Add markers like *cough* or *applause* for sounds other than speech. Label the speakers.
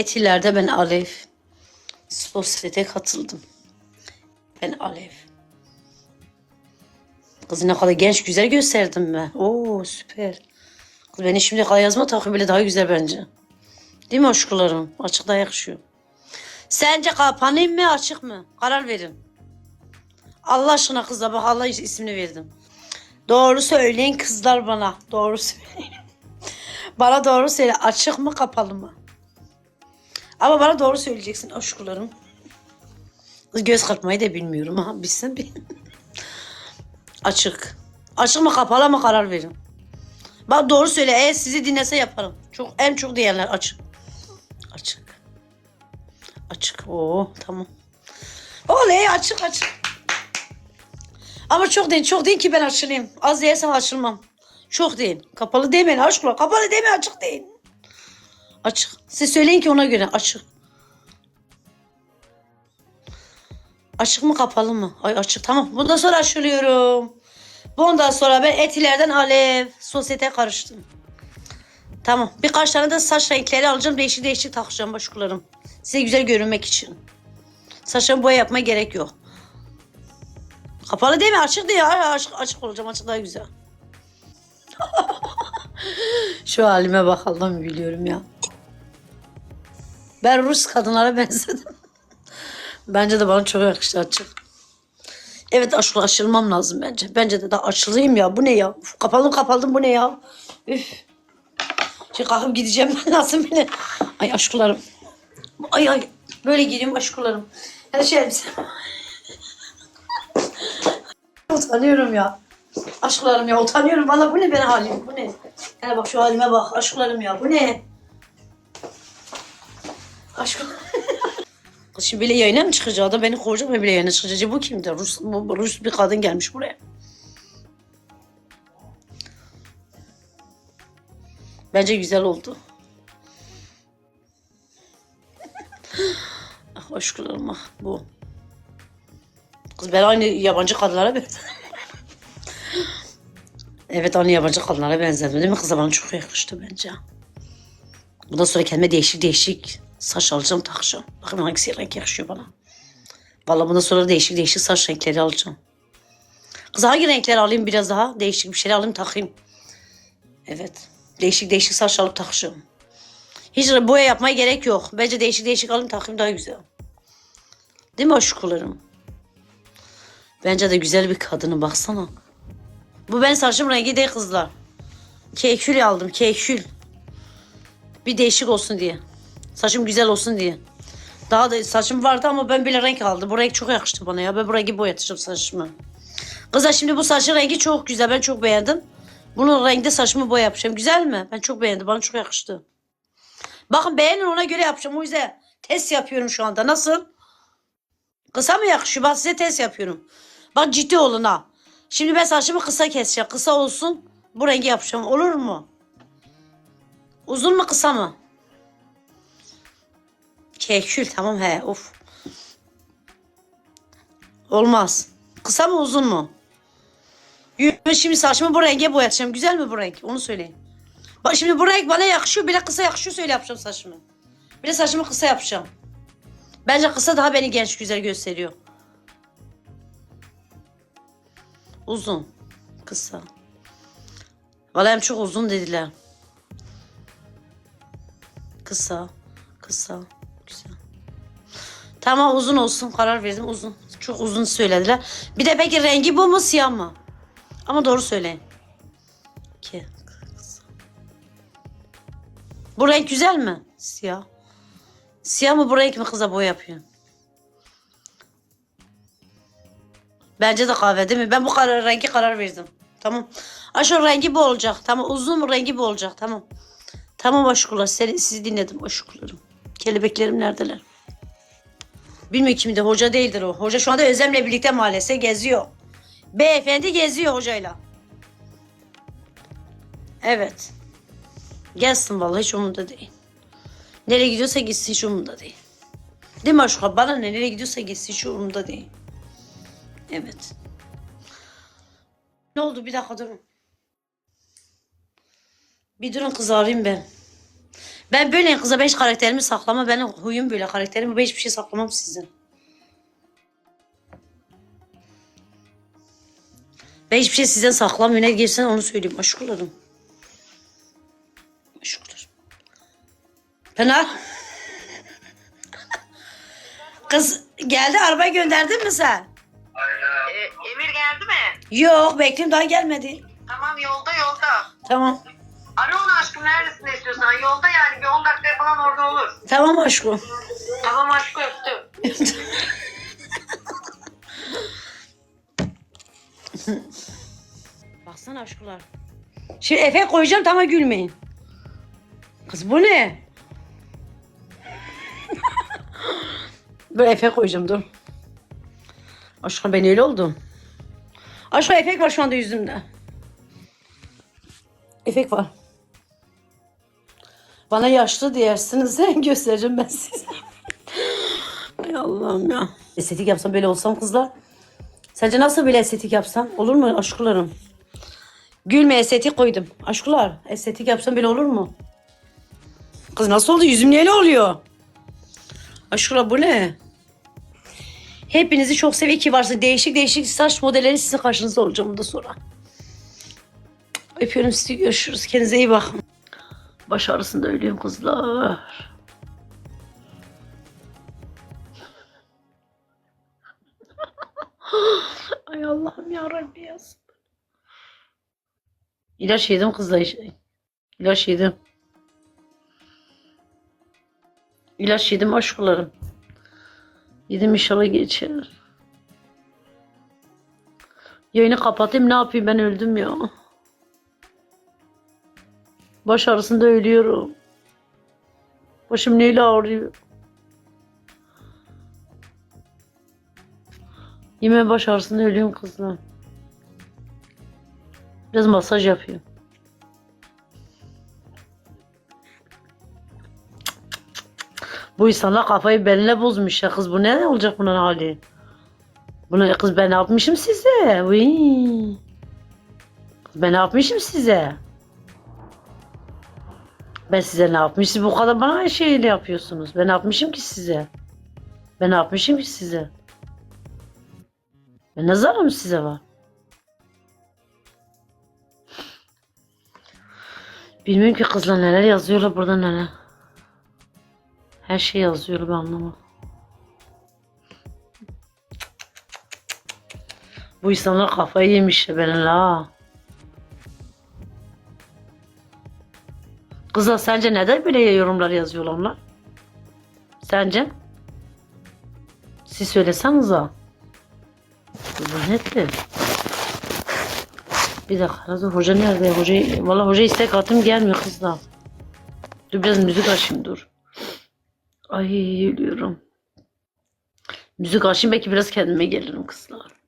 Speaker 1: Etiler'de ben Alev. Sosyete katıldım. Ben Alev. Kız ne kadar genç güzel gösterdim ben. Oo süper. Kız beni şimdi yazma takıyor bile daha güzel bence. Değil mi aşklarım? Açıkta yakışıyor. Sence kapanayım mı açık mı? Karar verin. Allah aşkına kızlar bak Allah ismini verdim. Doğru söyleyin kızlar bana. Doğru söyleyin. *laughs* bana doğru söyle. Açık mı kapalı mı? Ama bana doğru söyleyeceksin aşklarım. Göz kırpmayı da bilmiyorum ha. Bilsin bir. Açık. Açık mı kapalı mı karar verin. Bak doğru söyle. Eğer sizi dinlese yaparım. Çok en çok diyenler açık. Açık. Açık. Oo tamam. Oley açık açık. Ama çok değil. Çok değil ki ben açılayım. Az yersem açılmam. Çok değil. Kapalı demeyin aşklar. Kapalı demeyin açık değil. Açık. Siz söyleyin ki ona göre açık. Açık mı kapalı mı? Ay açık tamam. Bundan sonra açılıyorum. Bundan sonra ben etilerden alev sosyete karıştım. Tamam. Birkaç tane de saç renkleri alacağım. Değişik değişik takacağım başkalarım. Size güzel görünmek için. Saçlarımı boya yapmaya gerek yok. Kapalı değil mi? Açık. Ay, açık, açık olacağım. Açık daha güzel. *laughs* Şu halime bak Allah'ım biliyorum ya. Ben Rus kadınlara benzedim. Bence de bana çok yakıştı açık. Evet açılmam lazım bence. Bence de daha açılayım ya. Bu ne ya? Uf, Kapalım kapaldım bu ne ya? Üf. Şimdi kalkıp gideceğim ben *laughs* lazım bile. Ay aşklarım. Ay ay. Böyle gireyim aşklarım. Her şey elbise. *laughs* utanıyorum ya. Aşklarım ya utanıyorum. Valla bu ne benim halim? Bu ne? Hele bak şu halime bak. Aşklarım ya. Bu ne? Şimdi bile yayına mı çıkacak? Adam beni kovacak ve bile yayına çıkacak. Bu kimdir? Rus, bu, Rus bir kadın gelmiş buraya. Bence güzel oldu. *laughs* ah aşklarım ah bu. Kız ben aynı yabancı kadınlara benzedim. *laughs* evet aynı yabancı kadınlara benzedim değil mi? Kız bana çok yakıştı bence. Bundan sonra kendime değişik değişik saç alacağım takacağım. Bakın hangisi renk yakışıyor bana. Vallahi bundan sonra değişik değişik saç renkleri alacağım. Kız hangi renkler alayım biraz daha? Değişik bir şeyler alayım takayım. Evet. Değişik değişik saç alıp takacağım. Hiç boya yapmaya gerek yok. Bence değişik değişik alayım takayım daha güzel. Değil mi aşkularım? Bence de güzel bir kadını baksana. Bu ben saçım rengi değil kızlar. Kekül aldım kekül. Bir değişik olsun diye. Saçım güzel olsun diye. Daha da saçım vardı ama ben bile renk aldım. Bu renk çok yakıştı bana ya. Ben bu rengi boyatacağım saçımı. Kızlar şimdi bu saçın rengi çok güzel. Ben çok beğendim. Bunun renkte saçımı boya yapacağım. Güzel mi? Ben çok beğendim. Bana çok yakıştı. Bakın beğenin ona göre yapacağım. O yüzden test yapıyorum şu anda. Nasıl? Kısa mı yakışıyor? Bak size test yapıyorum. Bak ciddi olun ha. Şimdi ben saçımı kısa keseceğim. Kısa olsun. Bu rengi yapacağım. Olur mu? Uzun mu kısa mı? Kekül tamam he of. Olmaz. Kısa mı uzun mu? Yürü şimdi saçımı bu renge boyatacağım. Güzel mi bu renk? Onu söyleyin. Bak şimdi bu renk bana yakışıyor. Bile kısa yakışıyor söyle yapacağım saçımı. Bir de saçımı kısa yapacağım. Bence kısa daha beni genç güzel gösteriyor. Uzun. Kısa. Vallahi hem çok uzun dediler. Kısa. Kısa. Güzel. Tamam uzun olsun. Karar verdim uzun. Çok uzun söylediler. Bir de peki rengi bu mu siyah mı? Ama doğru söyleyin. Ki. Bu renk güzel mi? Siyah. Siyah mı bu renk mi kıza boya yapıyor? Bence de kahve değil mi? Ben bu karar, rengi karar verdim. Tamam. Aşağı rengi bu olacak. Tamam. Uzun mu rengi bu olacak. Tamam. Tamam aşkular. Seni, sizi dinledim aşkularım. Kelebeklerim neredeler? Bilmiyorum kimdi. Hoca değildir o. Hoca şu anda Özlem'le birlikte mahallese geziyor. Beyefendi geziyor hocayla. Evet. Gelsin vallahi hiç umurumda değil. Nereye gidiyorsa gitsin hiç umurumda değil. Değil mi aşkım? Bana ne? Nereye gidiyorsa gitsin hiç umurumda değil. Evet. Ne oldu? Bir dakika durun. Bir durun kızarayım ben. Ben böyleyim kıza ben hiç karakterimi saklama. Benim huyum böyle karakterimi ben hiçbir şey saklamam sizin. Ben hiçbir şey sizden saklamıyorum. Ne girsen onu söyleyeyim. Aşklarım. Aşklarım. Pınar. *laughs* Kız geldi arabayı gönderdin mi sen?
Speaker 2: Ee, Emir geldi mi?
Speaker 1: Yok bekliyorum daha gelmedi.
Speaker 2: Tamam yolda yolda.
Speaker 1: Tamam.
Speaker 2: Ara onu aşkım neredesin istiyorsan. Yolda yani bir 10 dakikaya falan orada olur.
Speaker 1: Tamam aşkım.
Speaker 2: Tamam aşkım öptüm. *laughs*
Speaker 1: Baksana aşklar. Şimdi Efe koyacağım tamam gülmeyin. Kız bu ne? *laughs* dur Efe koyacağım dur. Aşkım ben öyle oldum. Aşkım efekt var şu anda yüzümde. Efekt var. Bana yaşlı diyersiniz. *laughs* Göstereceğim ben size. Ay Allah'ım ya. Estetik yapsam böyle olsam kızlar. Sence nasıl böyle estetik yapsam? Olur mu aşklarım? Gülme estetik koydum. Aşklar estetik yapsam böyle olur mu? Kız nasıl oldu? Yüzüm niye oluyor? Aşklar bu ne? Hepinizi çok seviyor ki varsa değişik değişik saç modelleri sizin karşınızda olacağım bundan sonra. Öpüyorum sizi görüşürüz. Kendinize iyi bakın. Baş ağrısında kızlar. *laughs* Ay Allah'ım ya Rabbi ya. İlaç yedim kızlar. İlaç yedim. İlaç yedim aşklarım. Yedim inşallah geçer. Yayını kapatayım ne yapayım ben öldüm ya. Baş ağrısında ölüyorum. Başım neyle ağrıyor? Yemin baş ağrısında ölüyorum kızlar. Biraz masaj yapayım. Bu insanlar kafayı beline bozmuş ya kız bu ne olacak bunun hali? Bunu kız ben yapmışım size? Kız ben yapmışım size? Ben size ne yapmışım? Bu kadar bana şeyle yapıyorsunuz. Ben ne yapmışım ki size? Ben ne yapmışım ki size? Ben ne zararım size var? Bilmiyorum ki kızlar neler yazıyorlar burada neler. Her şey yazıyorlar ben anlamam. Bu insanlar kafayı yemiş ya ben Kızlar sence neden böyle yorumlar yazıyorlar onlar? Sence? Siz söylesenize. Nedir? Bir dakika dur hoca nerede? Hoca, valla hoca istek attım gelmiyor kızlar. Dur biraz müzik açayım dur. Ay ölüyorum. Müzik açayım belki biraz kendime gelirim kızlar.